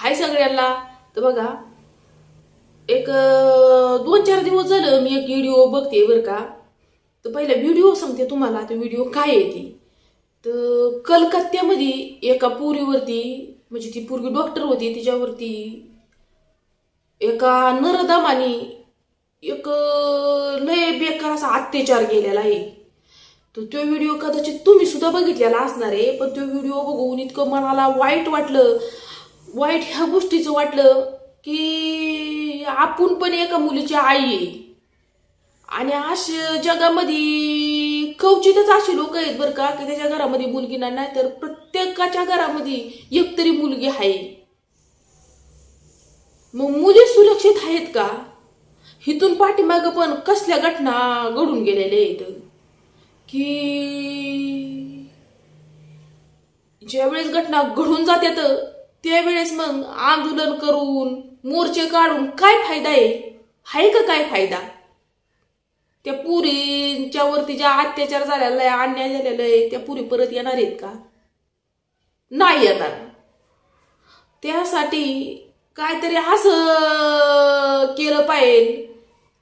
हाय सगळ्यांना. तर बघा एक दोन चार दिवस झालं मी एक व्हिडिओ बघते बरं का. तर पहिला व्हिडिओ सांगते तुम्हाला तो व्हिडिओ काय आहे ती. तर कलकत्त्यामध्ये एका पुरीवरती म्हणजे ती पूर्वी डॉक्टर होती तिच्यावरती एका नरदमाने एक लय बेकार असा अत्याचार केलेला आहे. तर तो व्हिडिओ कदाचित तुम्ही सुद्धा बघितलेला असणार आहे पण तो व्हिडिओ बघून इतकं मनाला वाईट वाटलं. वाईट ह्या गोष्टीचं वाटलं की आपण पण एका मुलीची आई आहे. आणि असे जगामध्ये कवचितच असे लोक आहेत बरं का की त्याच्या घरामध्ये मुलगी नाही तर प्रत्येकाच्या घरामध्ये एक तरी मुलगी आहे. मग मुली सुरक्षित आहेत का? हिथून पाठीमागं पण कसल्या घटना घडून गेलेल्या आहेत? की ज्यावेळेस घटना घडून जात्यात त्यावेळेस मग आंदोलन करून मोर्चे काढून काय फायदा आहे? आहे का काय फायदा? त्या पुरीच्या वरती ज्या अत्याचार झालेला आहे अन्याय झालेला आहे त्या पुरी परत येणार आहेत का? नाही येणार. त्यासाठी काहीतरी असं केलं पाहिजे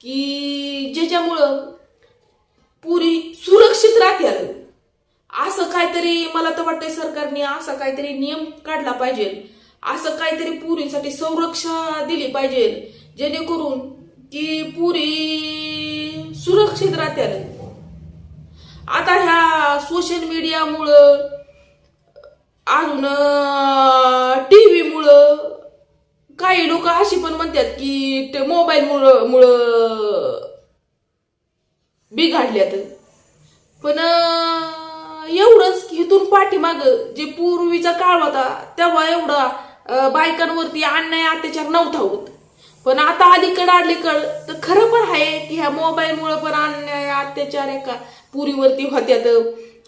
की ज्याच्यामुळं पुरी सुरक्षित राहतील. असं काहीतरी मला तर वाटतंय सरकारने असा काहीतरी नियम काढला पाहिजे. असं काहीतरी पुरीसाठी संरक्षा दिली पाहिजे जेणेकरून की पुरी सुरक्षित राहते आता ह्या सोशल मीडियामुळं अजून टी व्हीमुळं काही लोक अशी पण म्हणतात की ते मोबाईल मुळं बिघाडल्यात. पण एवढंच हिथून इथून पाठीमाग जे पूर्वीचा काळ होता तेव्हा एवढा बायकांवरती अन्याय अत्याचार नव्हता होत. पण आता अलीकड अलीकड तर खरं पण आहे की ह्या मोबाईलमुळे पण अन्याय अत्याचार आहे का पुरीवरती होत्यात.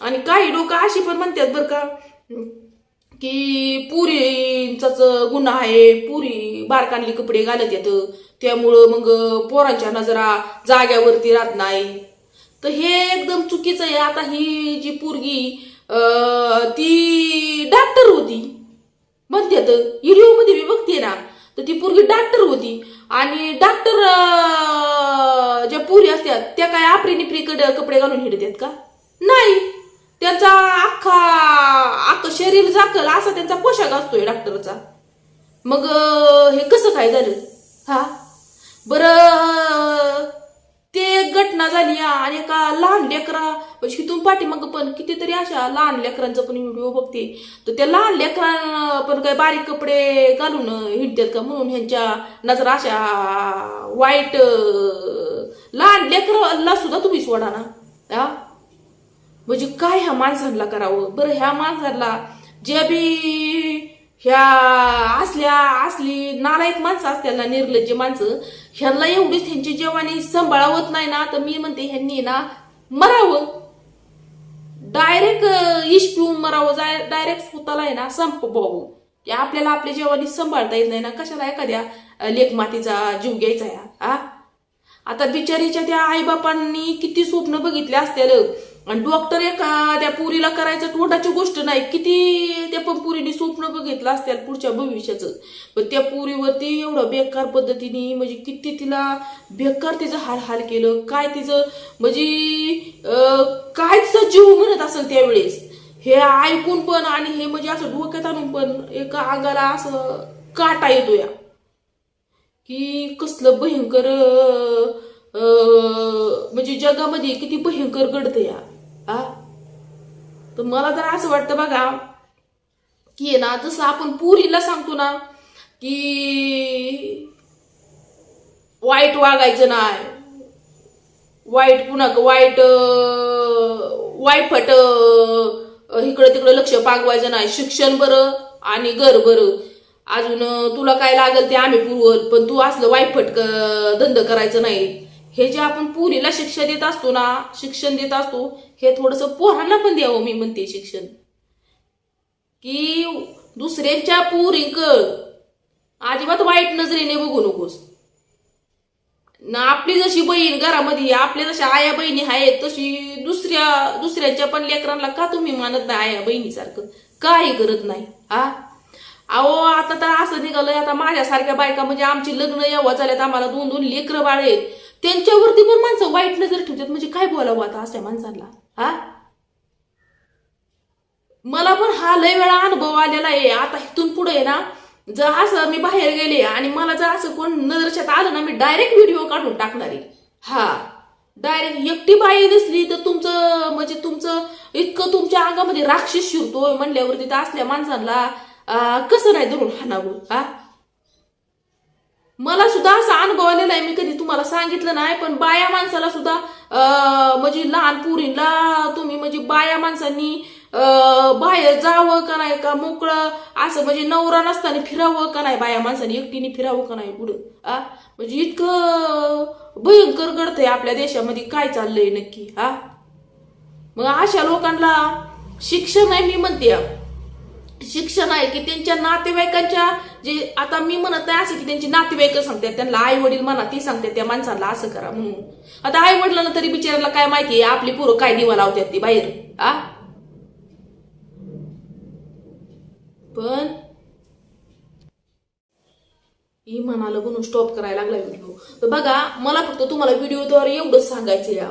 आणि काही लोक अशी पण म्हणतात बरं का की पुरींचाच गुन्हा आहे पुरी बारकांली कपडे घालत येत त्यामुळं मग पोरांच्या नजरा जाग्यावरती राहत नाही. तर हे एकदम चुकीचं आहे. आता ही जी पोरगी ती म्हणतात व्हिडिओमध्ये मी बघते ना तर ती पोरगी डॉक्टर होती. आणि डॉक्टर ज्या पुरी असतात त्या काय आपरी निपरी कपडे घालून हिडतात का? नाही. त्यांचा अख्खा अख्खं शरीर झाकल असा त्यांचा पोशाख असतोय डॉक्टरचा मग हे कसं काय झालं? हा? बरं घटना झाली आणि एका लहान लेकरा म्हणजे इथून पाठीमाग पण कितीतरी अशा लहान लेकरांचा पण व्हिडिओ बघते. तर त्या लहान लेकरांना पण काय बारीक कपडे घालून हिंडतात का म्हणून ह्यांच्या नजर अशा वाईट लहान लेकराला सुद्धा तुम्ही सोडा ना. हा? म्हणजे काय ह्या माणसांना करावं? बरं ह्या माणसांना जे बी ह्या असल्या असली नालायक माणसं असतील ना निर्लज्ज माणसं ह्यांना एवढीच त्यांची जेवणी सांभाळावत नाही ना तर मी म्हणते ह्यांनी ना मरावं. डायरेक्ट इश पिऊन मरावं जाय डायरेक्ट स्वतःला आहे ना संपवावं. की आपल्याला आपल्या जेवणी सांभाळता येत नाही ना कशाला एखाद्या लेखमातीचा जीव घ्यायचा या आता बिचारीच्या त्या आईबापांनी किती स्वप्न बघितले असतील. आणि डॉक्टर एका त्या पुरीला करायचं तोंडाची गोष्ट नाही. किती त्या पण पुरीने स्वप्न बघितलं असतील पुढच्या भविष्याचं. पण त्या पुरीवरती एवढं बेकार पद्धतीने म्हणजे किती तिला बेकार तिचं हाल हाल केलं. काय तिचं म्हणजे काय तिचा जीव म्हणत असेल त्यावेळेस. हे ऐकून पण आणि हे म्हणजे असं डोक्यात आणून पण एका अंगाला असं काटा येतो या की कसलं भयंकर म्हणजे जगामध्ये किती भयंकर घडतं या आ तर मला तर असं वाटतं बघा की आहे ना जसं आपण पुरीला सांगतो ना की वाईट वागायचं नाही. वाईट पुन्हा वाईट अं, वाईफट इकडं तिकडं लक्ष पागवायचं नाही. शिक्षण बरं आणि घर बरं. अजून तुला काय लागेल ते आम्ही पुरवल पण तू असलं वाईफट क- धंद करायचं नाही. हे जे आपण पुरीला शिक्षा देत असतो ना शिक्षण देत असतो हे थोडस पोरांना पण द्यावं मी म्हणते शिक्षण. की दुसऱ्यांच्या पुरीक अजिबात वाईट नजरेने बघू नकोस. ना आपली जशी बहीण घरामध्ये आपल्या जशा आया बहिणी आहेत तशी दुसऱ्या दुसऱ्यांच्या पण लेकरांना का तुम्ही मानत नाही आया बहिणीसारखं? काही करत नाही हा? अहो आता तर असं निघालंय आता माझ्यासारख्या बायका म्हणजे आमची लग्न एवढा झाल्यात आम्हाला दोन दोन लेकरं बाळ आहेत. त्यांच्यावरती पण माणसं वाईट नजर ठेवतात. म्हणजे काय बोलावं आता अशा माणसांना? हा? मला पण हा लय वेळा अनुभव आलेला आहे. आता इथून पुढे आहे ना जर असं मी बाहेर गेले आणि मला जर असं कोण नजरशात आलं ना मी डायरेक्ट व्हिडिओ काढून टाकणार आहे. हा. डायरेक्ट एकटी बाई दिसली तर तुमचं म्हणजे तुमचं इतकं तुमच्या अंगामध्ये राक्षस शिरतोय म्हणल्यावरती तर असल्या माणसांना कसं नाही धरून हाणावं? हा? मला सुद्धा असा अनुभव आलेला आहे. मी कधी तुम्हाला सांगितलं नाही पण बाया माणसाला सुद्धा म्हणजे लहान पुरीला तुम्ही म्हणजे बाया माणसांनी बाहेर जावं का नाही का मोकळं असं म्हणजे नवरा नसताना फिरावं का नाही बाया माणसाने एकटीने फिरावं का नाही पुढं? आ? म्हणजे इतकं भयंकर घडतंय आपल्या देशामध्ये काय चाललंय नक्की? हा मग अशा लोकांना शिक्षण आहे मी म्हणते. शिक्षण आहे की त्यांच्या नातेवाईकांच्या जे आता मी म्हणत नाही असं की त्यांची नातेवाईक सांगतात त्यांना आई वडील म्हणा ती सांगतात त्या माणसाला असं करा म्हणून. आता आई वडिलांना तरी बिचारायला काय माहिती आपली पोरं काय दिवा लावतात ती बाहेर आ? पण ही म्हणाला म्हणून स्टॉप करायला लागला व्हिडिओ तर बघा मला फक्त तुम्हाला व्हिडिओद्वारे एवढंच सांगायचं या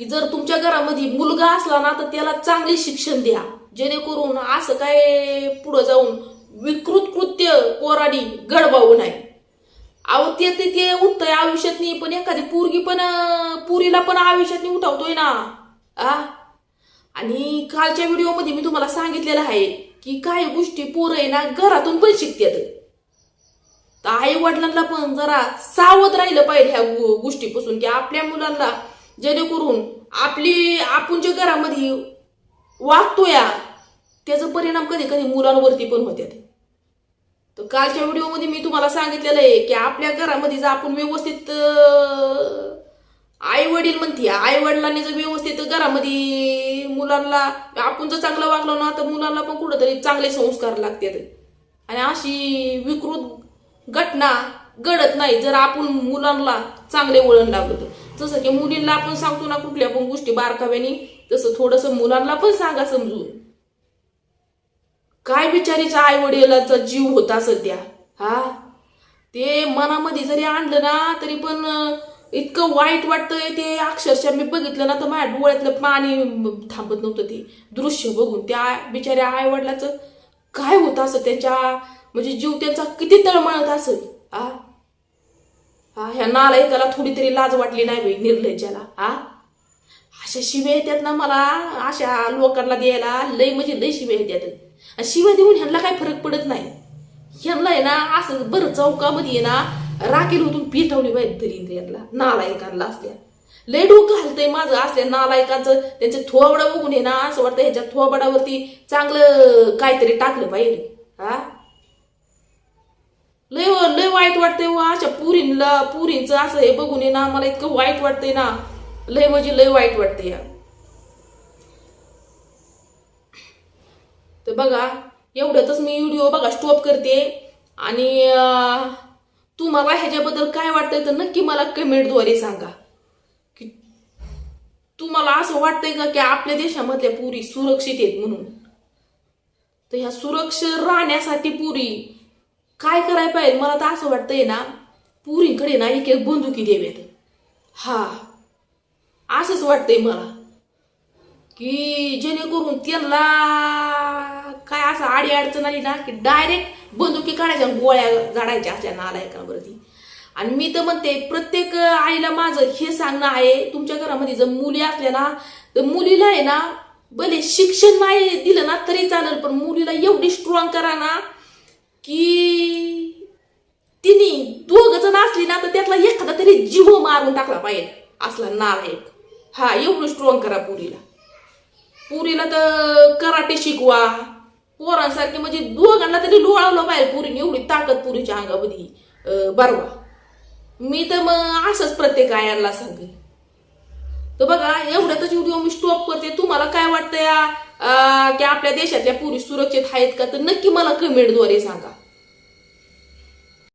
की जर तुमच्या घरामध्ये मुलगा असला ना तर त्याला चांगले शिक्षण द्या. जेणेकरून असं काय पुढं जाऊन विकृत कृत्य पोराडी गडबावून नाही अहो ते ते ते उठतंय आयुष्यातनी पण एखादी पोरगी पण पुरीला पण आयुष्यातनी उठवतोय ना. आ? आणि कालच्या व्हिडिओमध्ये मी तुम्हाला सांगितलेलं आहे की काही गोष्टी पोरं आहे ना घरातून पण शिकतात. तर आई वडिलांना पण जरा सावध राहिलं पाहिजे ह्या गोष्टीपासून की आपल्या मुलांना जेणेकरून आपली आपण जे घरामध्ये वागतोया त्याचा परिणाम कधी कधी मुलांवरती पण होत्या तर कालच्या व्हिडिओमध्ये मी तुम्हाला सांगितलेलं आहे की आपल्या घरामध्ये जर आपण व्यवस्थित आई वडील म्हणते आई वडिलांनी जर व्यवस्थित घरामध्ये मुलांना आपण जर चांगलं वागलो ना तर मुलांना पण कुठंतरी चांगले संस्कार लागतात. आणि अशी विकृत घटना घडत नाही जर आपण मुलांना चांगले वळण लावलं तर. जसं की मुलींना आपण सांगतो ना कुठल्या पण गोष्टी बारकाव्याने तसं थोडंसं मुलांना पण सांगा समजून. काय बिचारीच्या आई वडिलांचा जीव होता सध्या? हा? ते मनामध्ये जरी आणलं ना तरी पण इतकं वाईट वाटतंय ते. अक्षरशः मी बघितलं ना तर माझ्या डोळ्यातलं पाणी थांबत नव्हतं ते. दृश्य बघून त्या बिचाऱ्या आई वडिलाचं काय होत असं त्यांच्या म्हणजे जीव त्यांचा किती तळमळत असेल? आ हा ह्या नालायकाला थोडी तरी लाज वाटली नाही बाई निर्लज्जाला आ अशा शिव्या येतात ना मला अशा लोकांना द्यायला लय म्हणजे लय शिव्या येतात. आणि शिव्या देऊन ह्यांना काही फरक पडत नाही. ह्यांना आहे ना असं बरं चौकामध्ये आहे ना राखेल होतून पिठवली पाहिजे तरी यांना नालायकांना असल्या. लय डोकं हलतंय माझं असल्या नालायकांचं त्यांचे थोबडा बघून आहे ना असं वाटतं ह्याच्या थोबडावरती चांगलं काहीतरी टाकलं पाहिजे हा? लय लय वाईट वाटतंय व अशा पुरींला पुरींचं असं हे बघून आहे ना मला इतकं वाईट वाटतंय ना. लय म्हणजे लय वाईट वाटते या. तर बघा एवढ्यातच मी व्हिडिओ बघा स्टॉप करते. आणि तुम्हाला ह्याच्याबद्दल काय वाटतंय तर नक्की मला कमेंटद्वारे सांगा. की तुम्हाला असं वाटतंय का की आपल्या देशामधल्या पुरी सुरक्षित आहेत म्हणून? तर ह्या सुरक्षित राहण्यासाठी पुरी काय करायला पाहिजे? मला तर असं वाटतंय ना पुरीकडे ना एक एक बंदुकी द्याव्यात हा. असंच वाटतंय मला. की जेणेकरून त्यांना काय असं आडी अडचण आली ना की डायरेक्ट बंदुकी काढायच्या गोळ्या झाडायच्या असल्या नालायकांवरती. आणि मी तर म्हणते प्रत्येक आईला माझं हे सांगणं आहे तुमच्या घरामध्ये जर मुली असल्या ना तर मुलीला आहे ना भले शिक्षण नाही दिलं ना तरी चालेल पण मुलीला एवढी स्ट्रॉंग करा ना की तिने दोघ जण असली ना तर त्यातला एखादा तरी जीव मारून टाकला पाहिजे असला नालायक. हा एवढं स्ट्रॉंग करा पुरीला. पुरीला तर कराटे शिकवा. पोरांसारखे म्हणजे दोघांना तरी लोळावलं पाहिजे पुरीने एवढी ताकद पुरीच्या अंगामध्ये बरवा. मी तर मग असंच प्रत्येक आयांना सांगेन. तर बघा एवढ्यातच व्हिडिओ मी स्टॉप करते. तुम्हाला काय वाटतं या की आपल्या देशातल्या पुरी सुरक्षित आहेत का? तर नक्की मला कमेंटद्वारे सांगा.